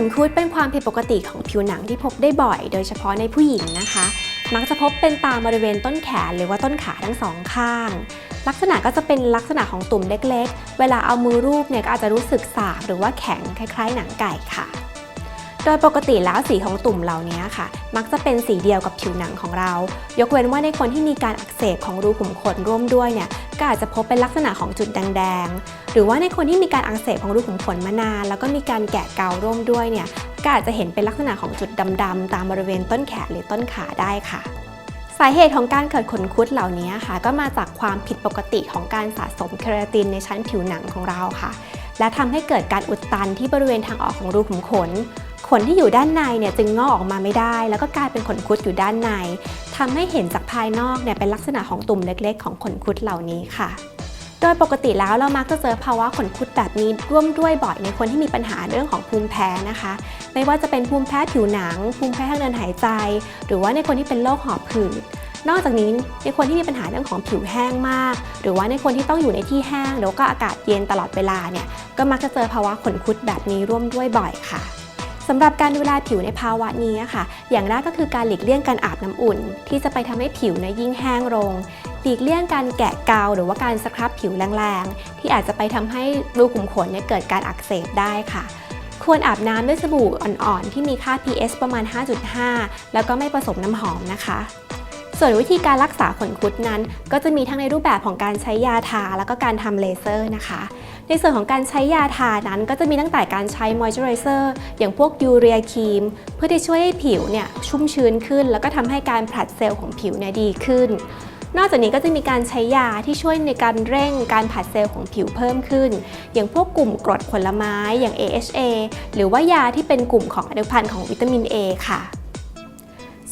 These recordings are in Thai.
นคุดเป็นความผิดปกติของผิวหนังที่พบได้บ่อย โดยเฉพาะในผู้หญิงนะคะ มักจะพบเป็นตามบริเวณต้นแขนหรือว่าต้นขาทั้งสองข้าง ลักษณะก็จะเป็นลักษณะของตุ่มเล็กๆ เวลาเอามือรูปเนี่ยก็อาจจะรู้สึกสากหรือว่าแข็งคล้าย ๆ หนังไก่ค่ะ โดยปกติแล้วสีของตุ่มเหล่านี้ค่ะ มักจะเป็นสีเดียวกับผิวหนังของเรา ยกเว้นว่าในคนที่มีการอักเสบของรูขุมขนร่วมด้วยเนี่ย ก็อาจจะพบเป็นลักษณะของจุดแดงๆ หรือว่าในคนที่มีการอักเสบของรูขุมขนมานาน แล้วก็มีการแกะเการ่วมด้วยเนี่ยก็อาจจะเห็นเป็นลักษณะของจุดดำๆตามบริเวณต้นแขนหรือต้นขาได้ค่ะสาเหตุของการเกิดขนคุดเหล่านี้ค่ะ ก็มาจากความผิดปกติของการสะสมเคราตินในชั้นผิวหนังของเราค่ะ และทำให้เกิดการอุดตันที่บริเวณทางออกของรูขุมขน ขนที่อยู่ด้านในเนี่ยจึงงอกออกมาไม่ได้ แล้วก็กลายเป็นขนคุดอยู่ด้านใน ทำให้เห็นจากภายนอกเนี่ยเป็นลักษณะของตุ่มเล็กๆ ของขนคุดเหล่านี้ค่ะ โดยปกติแล้วเรามักจะเจอภาวะขนคุดแบบนี้ร่วมด้วยบ่อยในคนที่มีปัญหาเรื่องของภูมิแพ้นะคะ ไม่ว่าจะเป็นภูมิแพ้ผิวหนัง ภูมิแพ้ทางเดินหายใจ หรือว่าในคนที่เป็นโรคหอบหืดนอกจากนี้ในคนที่มีปัญหาเรื่องของผิวแห้งมาก หรือว่าในคนที่ต้องอยู่ในที่แห้งแล้วก็อากาศเย็นตลอดเวลาเนี่ยก็มักจะเจอภาวะขนคุดแบบนี้ร่วมด้วยบ่อยค่ะ สำหรับการดูแลผิวในภาวะนี้ค่ะ อย่างแรกก็คือการหลีกเลี่ยงการอาบน้ำอุ่น ที่จะไปทำให้ผิวนี่ยยิ่งแห้งลง หลีกเลี่ยงการแกะเกาหรือว่าการสครับผิวแรงๆ ที่อาจจะไปทำให้รูขุมขนเนี่ยเกิดการอักเสบได้ค่ะ ควรอาบน้ำด้วยสบู่อ่อนๆ ที่มีค่า pH ประมาณ 5.5 แล้วก็ไม่ผสมน้ำหอมนะคะส่วนวิธีการรักษาขนคุดนั้น ก็จะมีทั้งในรูปแบบของการใช้ยาทาแล้วก็การทำเลเซอร์นะคะ ในส่วนของการใช้ยาทานั้นก็จะมีตั้งแต่การใช้มอยเจอไรเซอร์อย่างพวกยูเรียครีม เพื่อที่ช่วยให้ผิวเนี่ยชุ่มชื้นขึ้น แล้วก็ทำให้การผลัดเซลล์ของผิวเนี่ยดีขึ้น นอกจากนี้ก็จะมีการใช้ยาที่ช่วยในการเร่งการผัดเซลล์ของผิวเพิ่มขึ้น อย่างพวกกลุ่มกรดผลไม้อย่าง AHA หรือว่ายาที่เป็นกลุ่มของอนุพันธ์ของวิตามิน A ค่ะ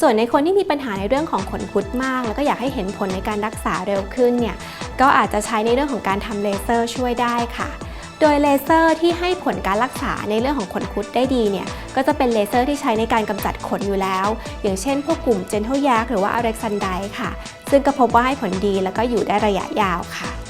ส่วนในคนที่มีปัญหาในเรื่องของขนคุดมาก แล้วก็อยากให้เห็นผลในการรักษาเร็วขึ้นเนี่ยก็อาจจะใช้ในเรื่องของการทำเลเซอร์ช่วยได้ค่ะ โดยเลเซอร์ที่ให้ผลการรักษาในเรื่องของขนคุดได้ดีเนี่ยก็จะเป็นเลเซอร์ที่ใช้ในการกำจัดขนอยู่แล้ว อย่างเช่น พวกกลุ่มเจนเทลยาร์หรือว่าอเล็กซานไดค่ะ ซึ่งก็พบว่าให้ผลดีแล้วก็อยู่ได้ระยะยาวค่ะ